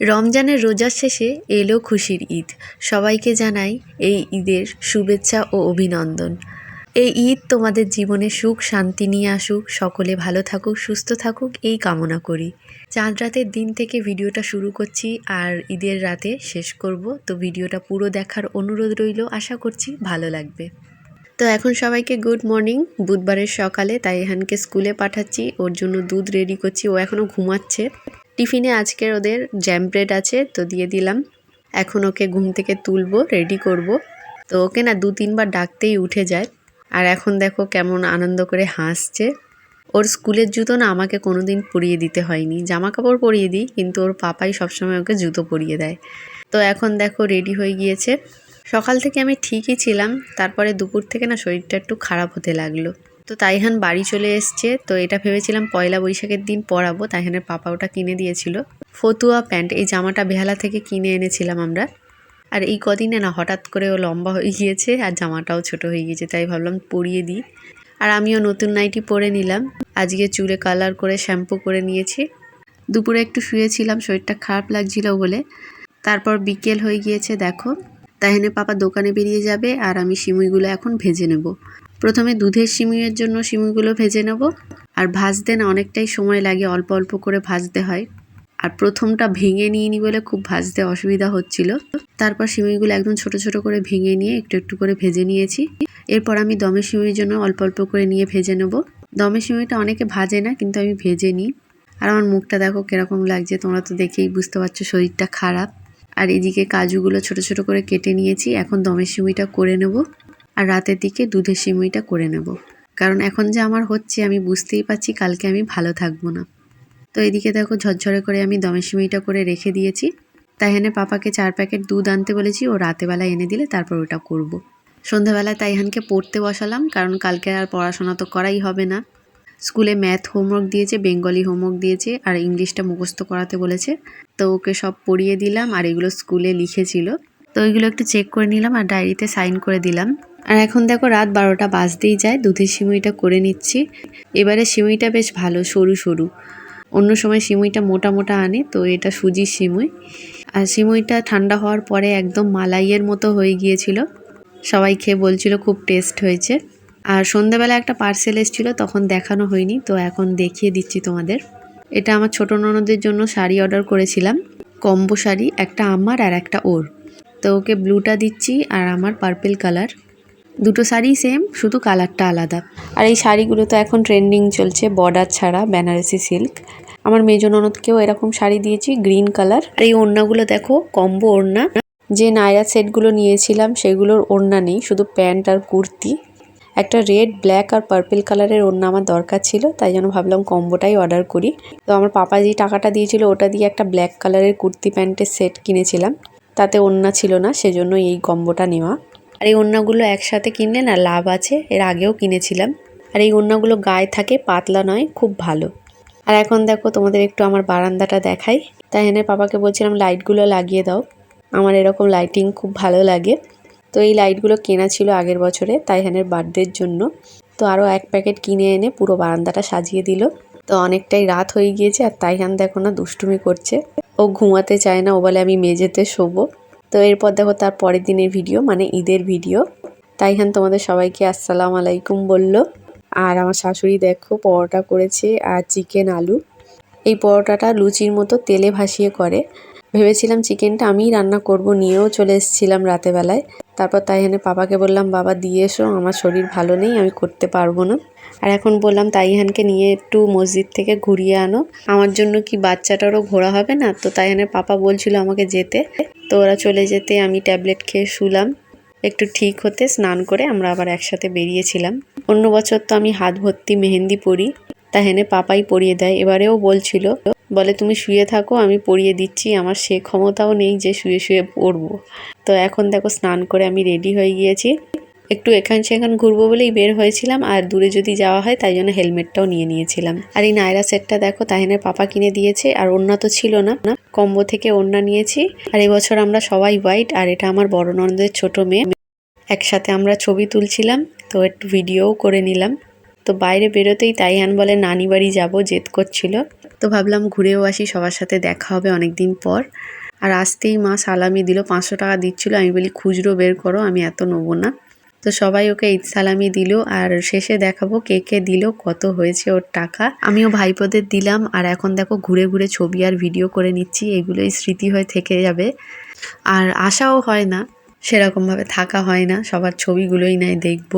রমজানের রোজার শেষে এলো খুশির ঈদ। সবাইকে জানাই এই ঈদের শুভেচ্ছা ও অভিনন্দন। এই ঈদ তোমাদের জীবনে সুখ, শান্তি নিয়ে আসুক। সকলে ভালো থাকুক, সুস্থ থাকুক, এই কামনা করি। চাঁদ রাতের দিন থেকে ভিডিওটা শুরু করছি আর ঈদের রাতে শেষ করব। তো ভিডিওটা পুরো দেখার অনুরোধ রইল। আশা করছি ভালো লাগবে। তো এখন সবাইকে গুড মর্নিং। বুধবারের সকালে তাই এহানকে স্কুলে পাঠাচ্ছি। ওর জন্য দুধ রেডি করছি। ও এখনও ঘুমাচ্ছে। টিফিনে আজকের ওদের জ্যাম ব্রেড আছে, তো দিয়ে দিলাম। এখন ওকে ঘুম থেকে তুলবো রেডি করব। তো ওকে না দু তিনবার ডাকতেই উঠে যায়। আর এখন দেখো কেমন আনন্দ করে হাসছে। ওর স্কুলের জুতো না আমাকে কোনো দিন পরিয়ে দিতে হয়নি। জামা কাপড় পরিয়ে দিই, কিন্তু ওর পাপাই সবসময় ওকে জুতো পরিয়ে দেয়। তো এখন দেখো রেডি হয়ে গিয়েছে। সকাল থেকে আমি ঠিকই ছিলাম, তারপরে দুপুর থেকে না শরীরটা একটু খারাপ হতে লাগল। তো তাইহান বাড়ি চলে এসছে। তো এটা ভেবেছিলাম পয়লা বৈশাখের দিন পরাবো। তাইহানের পাপা ওটা কিনে দিয়েছিল। ফতুয়া প্যান্ট, এই জামাটা বেহালা থেকে কিনে এনেছিলাম আমরা। আর এই কদিনে না হঠাৎ করে ও লম্বা হয়ে গিয়েছে আর জামাটাও ছোট হয়ে গিয়েছে, তাই ভাবলাম পরিয়ে দিই। আর আমিও নতুন নাইটি পরে নিলাম। আজকে চুলে কালার করে শ্যাম্পু করে নিয়েছি। দুপুরে একটু শুয়েছিলাম, শরীরটা খারাপ লাগছিল বলে। তারপর বিকেল হয়ে গিয়েছে, দেখো। তাহেনে পাপা দোকানে বেরিয়ে যাবে আর আমি সিমুইগুলো এখন ভেজে নেব। প্রথমে দুধের সিমুইয়ের জন্য সিমুইগুলো ভেজে নেব। আর ভাজতে না অনেকটাই সময় লাগে, অল্প অল্প করে ভাজতে হয়। আর প্রথমটা ভেঙে নিয়ে নি বলে খুব ভাজতে অসুবিধা হচ্ছিল। তারপর সিমুইগুলো একদম ছোট ছোট করে ভেঙে নিয়ে একটু একটু করে ভেজে নিয়েছি। এরপর আমি দমে সিমুইয়ের জন্য অল্প অল্প করে নিয়ে ভেজে নেব। দমে সিমুইটা অনেকে ভাজে না, কিন্তু আমি ভেজে নিই। আর আমার মুখটা দেখো কীরকম লাগছে, তোমরা তো দেখেই বুঝতে পারছ শরীরটা খারাপ। আর এদিকে কাজুগুলো ছোট ছোট করে কেটে নিয়েছি, এখন দমের সিমুইটা করে নেব। আর রাতের দিকে দুধের সিমুইটা করে নেব। কারণ এখন যে আমার হচ্ছে, আমি বুঝতেই পারছি কালকে আমি ভালো থাকব না। তো এদিকে দেখো, ঝরঝরে করে আমি দমের সিমুইটা করে রেখে দিয়েছি। তাইহানের পাপাকে চার প্যাকেট দুধ আনতে বলেছি, ও রাতেবেলা এনে দিলে তারপর ওটা করব। সন্ধ্যাবেলায় তাইহানকে পড়তে বসালাম, কারণ কালকে আর পড়াশোনা তো করাই হবে না। স্কুলে ম্যাথ হোমওয়ার্ক দিয়েছে, বেঙ্গলি হোমওয়ার্ক দিয়েছে, আর ইংলিশটা মুখস্থ করাতে বলেছে। তো ওকে সব পড়িয়ে দিলাম, আর এগুলো স্কুলে লিখেছিল। তো ওইগুলো একটু চেক করে নিলাম, আর ডায়েরিতে সাইন করে দিলাম। আর এখন দেখো রাত বারোটা বাজতেই যায়, দুধের সিমুইটা করে নিচ্ছি। এবারে সিমুইটা বেশ ভালো, সরু সরু। অন্য সময় সিমুইটা মোটা মোটা আনে, তো এটা সুজির সিমুই। আর সিমুইটা ঠান্ডা হওয়ার পরে একদম মালাইয়ের মতো হয়ে গিয়েছিল। সবাই খেয়ে বলছিল খুব টেস্ট হয়েছে। আর সন্ধ্যাবেলা একটা পার্সেল এসেছিল, তখন দেখানো হয়নি, তো এখন দেখিয়ে দিচ্ছি তোমাদের। এটা আমার ছোট ননদের জন্য শাড়ি অর্ডার করেছিলাম, কম্বো শাড়ি, একটা আমার আর একটা ওর। তো ওকে ব্লুটা দিচ্ছি আর আমার পার্পেল কালার। দুটো শাড়ি সেম শুধু কালারটা আলাদা। আর এই শাড়িগুলো তো এখন ট্রেন্ডিং চলছে বর্ডার ছাড়া বেনারসি সিল্ক আমার মেজ ননদকেও এরকম শাড়ি দিয়েছি গ্রিন কালার আর এই ওড়নাগুলো দেখো কম্বো ওড়না। যে নায়রা সেটগুলো নিয়েছিলাম, সেগুলোর ওড়না নেই, শুধু প্যান্ট আর কুর্তি। একটা রেড ব্ল্যাক আর পার্পেল কালারের ওড়না আমার দরকার ছিল, তাই জন্য ভাবলাম কম্বোটাই অর্ডার করি। তো আমার পাপা যে টাকাটা দিয়েছিল, ওটা দিয়ে একটা ব্ল্যাক কালারের কুর্তি প্যান্টের সেট কিনেছিলাম। তাতে ওড়না ছিল না, সেজন্য এই কম্বোটা নেওয়া। আর এই ওড়নাগুলো একসাথে কিনলে না লাভ আছে, এর আগেও কিনেছিলাম। আর এই ওড়নাগুলো গায়ে থাকে, পাতলা নয়, খুব ভালো। আর এখন দেখো, তোমাদের একটু আমার বারান্দাটা দেখাই। তাই এনে পাপাকে বলছিলাম, লাইটগুলো লাগিয়ে দাও। আমার এরকম লাইটিং খুব ভালো লাগে। তো এই লাইটগুলো কেনা ছিল আগের বছরে, তাই তাইহানের বার্থডের জন্য। তো আরও এক প্যাকেট কিনে এনে পুরো বারান্দাটা সাজিয়ে দিল। তো অনেকটাই রাত হয়ে গিয়েছে, আর তাইহান দেখো না, দুষ্টুমি করছে। ও ঘুমাতে চায় না, ও বলে, আমি মেঝেতে শোবো। তো এরপর দেখো তার পরের দিনের ভিডিও মানে ঈদের ভিডিও। তাইহান তোমাদের সবাইকে আসসালাম আলাইকুম বলল। আর আমার শাশুড়ি দেখো পরোটা করেছে আর চিকেন আলু। এই পরোটাটা লুচির মতো তেলে ভাসিয়ে করে। ভেবেছিলাম চিকেনটা আমিই রান্না করব, নিয়েও চলে এসেছিলাম রাতেবেলায় তারপর তাই এনে পাপাকে বললাম, বাবা, দিয়ে এসো, আমার শরীর ভালো নেই, আমি করতে পারব না। আর এখন বললাম, তাইহানকে নিয়ে একটু মসজিদ থেকে ঘুরিয়ে আনো। আমার জন্য কি বাচ্চাটারও ঘোরা হবে না? তো তাইহানের পাপা বলছিল আমাকে যেতে। তো ওরা চলে যেতে আমি ট্যাবলেট খেয়ে শুলাম। একটু ঠিক হতে স্নান করে আমরা আবার একসাথে বেরিয়েছিলাম। অন্য বছর তো আমি হাত ভর্তি মেহেন্দি পরি তাহেনে পাপাই পরিয়ে দেয়। এবারেও বলছিল বলে, তুমি শুয়ে থাকো, আমি পরিয়ে দিচ্ছি, আমার সে ক্ষমতাও নেই যে শুয়ে শুয়ে পড়ব। তো এখন দেখো স্নান করে আমি রেডি হয়ে গিয়েছি। একটু এখান সেখান ঘুরবো বলেই বের হয়েছিলাম, আর দূরে যদি যাওয়া হয় তাই জন্য হেলমেটটাও নিয়ে নিয়েছিলাম। আর এই নায়রা সেটটা দেখো তাহিনের পাপা কিনে দিয়েছে, আর ওড়না তো ছিল না না। কম্বো থেকে ওড়না নিয়েছি, আর এবছর আমরা সবাই হোয়াইট, আর এটা আমার বড় ননদের ছোট মেয়ে। একসাথে আমরা ছবি তুলছিলাম, তো একটু ভিডিওও করে নিলাম। তো বাইরে বেরোতেই তাইহান বলে, নানি বাড়ি যাব, জেদ করছিল। তো ভাবলাম ঘুরেও আসি, সবার সাথে দেখা হবে অনেক দিন পর। আর আসতেই মা সালামি দিল, পাঁচশো টাকা দিচ্ছিল। আমি বলি, খুচরো বের করো, আমি এত নেব না। তো সবাই ওকে ঈদ সালামি দিল আর শেষে দেখাবো কে কে দিল, কত হয়েছে ওর টাকা। আমিও ভাইপোদের দিলাম, আর এখন দেখো ঘুরে ঘুরে ছবি আর ভিডিও করে নিচ্ছি, এগুলোই স্মৃতি হয়ে থেকে যাবে। আর আশাও হয় না, সেরকমভাবে থাকা হয় না, সবার ছবিগুলোই নাই দেখব।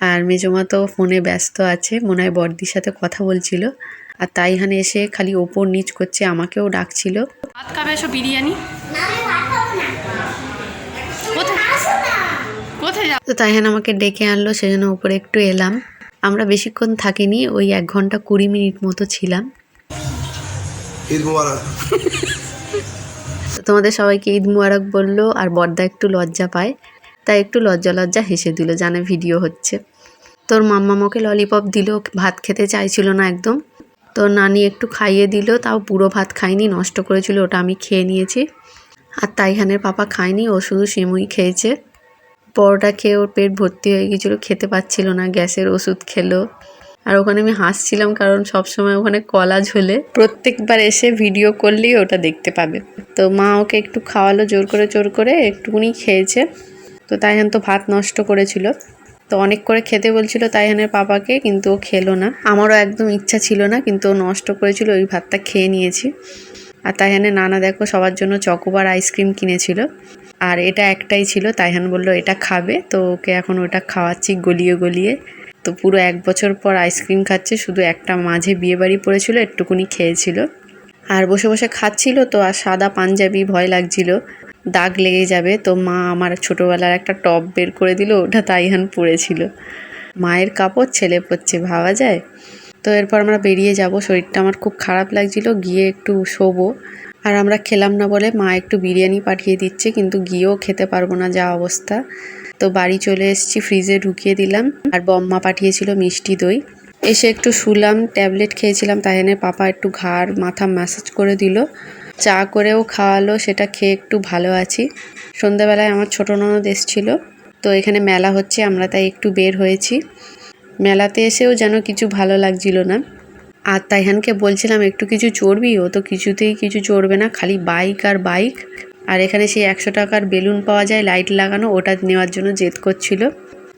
আর মেজমা তো ফোনে ব্যস্ত আছে মনে হয় বর্দির সাথে কথা বলছিল। আর তাইহানে এসে খালি ওপর নিচ করছে আমাকেও ডাকছিল। ভাত খাবে এসো বিরিয়ানি? কোথায়? তো তাইহান আমাকে ডেকে আনলো সেজন্য উপরে একটু এলাম। আমরা বেশিক্ষণ থাকিনি ওই এক ঘণ্টা কুড়ি মিনিট মতো ছিলাম। তো তোমাদের সবাইকে ঈদ মুবারক বলল আর বর্দা একটু লজ্জা পায়। তাই একটু লজ্জা লজ্জা হেসে দিল, জানে ভিডিও হচ্ছে। তোর মাম্মামকে ললিপপ দিল, ভাত খেতে চাইছিল না একদম? তোর নানি একটু খাইয়ে দিল, তাও পুরো ভাত খাইনি, নষ্ট করেছিল, ওটা আমি খেয়ে নিয়েছি। আর তাইহানের পাপা খায়নি, ও শুধু সেমুই খেয়েছে। পরোটা খেয়ে ওর পেট ভর্তি হয়ে গেছিল খেতে পাচ্ছিল না, গ্যাসের ওষুধ খেলো। আর ওখানে আমি হাসছিলাম, কারণ সব সময় ওখানে কলা ঝোলে। প্রত্যেকবার এসে ভিডিও করলেই ওটা দেখতে পাবে। তো মা ওকে একটু খাওয়ালো, জোর করে জোর করে, একটুকুনি খেয়েছে। তো তাইহান তো ভাত নষ্ট করেছিল। তো অনেক করে খেতে বলছিল তাইহানের পাপাকে, কিন্তু ও খেলো না। আমারও একদম ইচ্ছা ছিল না, কিন্তু ও নষ্ট করেছিল, ওই ভাতটা খেয়ে নিয়েছি। আর তাইহানের নানা দেখো সবার জন্য চকোবার আইসক্রিম কিনেছিল। আর এটা একটাই ছিল, তাইহান বলল এটা খাবে। তো ওকে এখন ওটা খাওয়াচ্ছি গলিয়ে গলিয়ে। তো পুরো এক বছর পর আইসক্রিম খাচ্ছে, শুধু একটা মাঝে বিয়ে বাড়ি পড়েছিল, একটুকুনি খেয়েছিল। আর বসে বসে খাচ্ছিল, তো আর সাদা পাঞ্জাবি ভয় লাগছিল। দাগ লেগে যাবে। তো মা আমার ছোটোবেলার একটা টপ বের করে দিল, ওটা তাইহান পড়েছিল মায়ের কাপড় ছেলে পড়ছে ভাবা যায়? তো এরপর আমরা বেরিয়ে যাব। শরীরটা আমার খুব খারাপ লাগছিল, গিয়ে একটু শোবো। আর আমরা খেলাম না বলে মা একটু বিরিয়ানি পাঠিয়ে দিচ্ছে, কিন্তু গিয়েও খেতে পারব না যা অবস্থা। তো বাড়ি চলে এসেছি, ফ্রিজে ঢুকিয়ে দিলাম। আর বম্মা পাঠিয়েছিল মিষ্টি দই। এসে একটু শুলাম, ট্যাবলেট খেয়েছিলাম, তাইহানের পাপা একটু ঘাড়, মাথা ম্যাসাজ করে দিল। চা করেও খাওয়ালো, সেটা খেয়ে একটু ভালো আছি। সন্ধ্যাবেলায় আমার ছোটো ননদ এসেছিল, তো এখানে মেলা হচ্ছে, আমরা তাই একটু বের হয়েছি। মেলাতে এসেও যেন কিছু ভালো লাগছিল না। আর তাইহানকে বলছিলাম, একটু কিছু চড়বি? ও তো কিছুতেই কিছু চড়বে না, খালি বাইক আর বাইক। আর এখানে সেই একশো টাকার বেলুন পাওয়া যায়, লাইট লাগানো, ওটা নেওয়ার জন্য জেদ করছিল।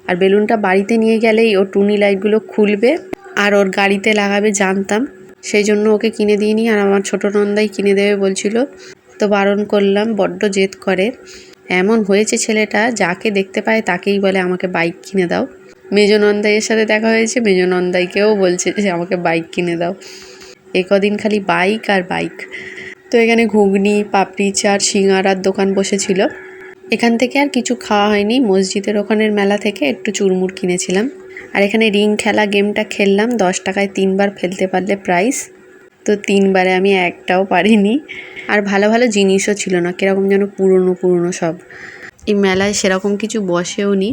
আর বেলুনটা বাড়িতে নিয়ে গেলেই ও টুনি লাইটগুলো খুলবে, আর ওর গাড়িতে লাগাবে, জানতাম। সেই জন্য ওকে কিনে দিইনি আর আমার ছোটো নন্দাই কিনে দেবে বলছিল। তো বারণ করলাম, বড্ড জেদ করে। এমন হয়েছে ছেলেটা, যাকে দেখতে পায় তাকেই বলে আমাকে বাইক কিনে দাও। মেজ নন্দাইয়ের সাথে দেখা হয়েছে, মেজ নন্দাইকেও বলছে যে আমাকে বাইক কিনে দাও। এ কদিন খালি বাইক আর বাইক। তো এখানে ঘুগনি, পাপড়ি, চাট, সিঙ্গারার দোকান বসেছিল। এখান থেকে আর কিছু খাওয়া হয়নি। মসজিদের ওখানের মেলা থেকে একটু চুরমুর কিনেছিলাম। আর এখানে রিং খেলা গেমটা খেললাম, দশ টাকায় তিনবার ফেলতে পারলে প্রাইস তো তিনবারে আমি একটাও পারিনি। আর ভালো ভালো জিনিসও ছিল না, কীরকম যেন পুরনো পুরনো সব। এই মেলায় সেরকম কিছু বসেও নি।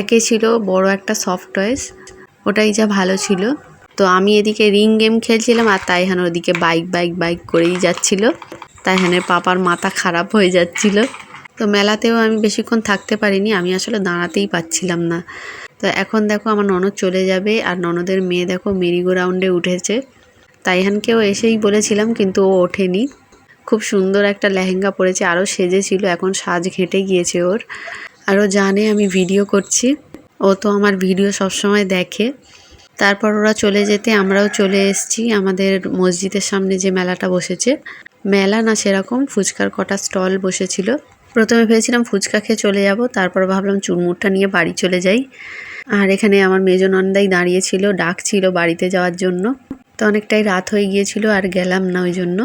একে ছিল বড় একটা সফট টয়েস ওটাই যা ভালো ছিল। তো আমি এদিকে রিং গেম খেলছিলাম আর তাইহান ওদিকে বাইক বাইক বাইক করেই যাচ্ছিল। তাইহানের পাপার মাথা খারাপ হয়ে যাচ্ছিল। তো মেলাতেও আমি বেশিক্ষণ থাকতে পারিনি, আমি আসলে দাঁড়াতেই পাচ্ছিলাম না। তো এখন দেখো আমার ননদ চলে যাবে, আর ননদের মেয়ে দেখো মেরিগো রাউন্ডে উঠেছে। তাইহানকেও এসেই বলেছিলাম, কিন্তু ও ওঠেনি। খুব সুন্দর একটা লেহেঙ্গা পরেছে, আরও সেজেছিল, এখন সাজ ঘেঁটে গিয়েছে ওর। আরও জানে আমি ভিডিও করছি, ও তো আমার ভিডিও সবসময় দেখে। তারপর ওরা চলে যেতে, আমরাও চলে এসেছি, আমাদের মসজিদের সামনে যে মেলাটা বসেছে। মেলা না সেরকম, ফুচকার কটা স্টল বসেছিল। প্রথমে ভেবেছিলাম ফুচকা খেয়ে চলে যাব, তারপর ভাবলাম চুরমুরটা নিয়ে বাড়ি চলে যাই। আর এখানে আমার মেজ নন্দাই দাঁড়িয়েছিল ডাকছিল বাড়িতে যাওয়ার জন্য। তো অনেকটাই রাত হয়ে গিয়েছিল আর গেলাম না ওই জন্য।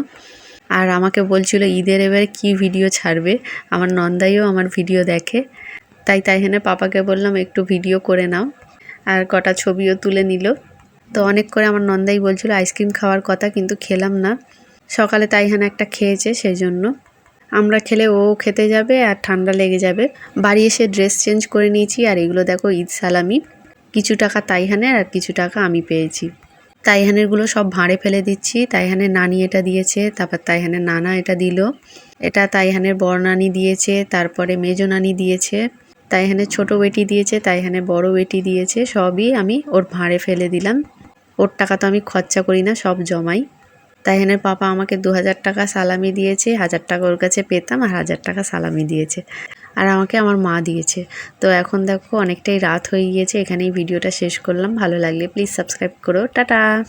আর আমাকে বলছিল, ঈদের এবারে কি ভিডিও ছাড়বে? আমার নন্দাইও আমার ভিডিও দেখে। তাই তাই এখানে পাপাকে বললাম, একটু ভিডিও করে নাও। আর কটা ছবিও তুলে নিল। তো অনেক করে আমার নন্দাই বলছিল, আইসক্রিম খাওয়ার কথা, কিন্তু খেলাম না। সকালে তাইহান একটা খেয়েছে সেই জন্য আমরা খেলে ও খেতে যাবে আর ঠান্ডা লেগে যাবে। বাড়ি এসে ড্রেস চেঞ্জ করে নিয়েছি আর এগুলো দেখো ঈদ সালামি। কিছু টাকা তাইহানের আর কিছু টাকা আমি পেয়েছি। তাইহানেরগুলো সব ভাঁড়ে ফেলে দিচ্ছি। তাইহানের নানি এটা দিয়েছে, তারপর তাইহানের নানা এটা দিল। এটা তাইহানের বড় নানি দিয়েছে, তারপরে মেজো নানি দিয়েছে। তাইহানের ছোট বেটি দিয়েছে, তাইহানের বড় বেটি দিয়েছে। সবই আমি ওর ভাঁড়ে ফেলে দিলাম। ওর টাকা তো আমি খরচা করি না, সব জমাই। তাইহানের পাপা আমাকে দু হাজার টাকা সালামি দিয়েছে, হাজার টাকা ওর কাছে পেতাম আর হাজার টাকা সালামি দিয়েছে। আর আমাকে আমার মা দিয়েছে। তো এখন দেখো, অনেকটাই রাত হয়ে গিয়েছে, এখানেই ভিডিওটা শেষ করলাম। ভালো লাগলে প্লিজ সাবস্ক্রাইব করো। টাটা!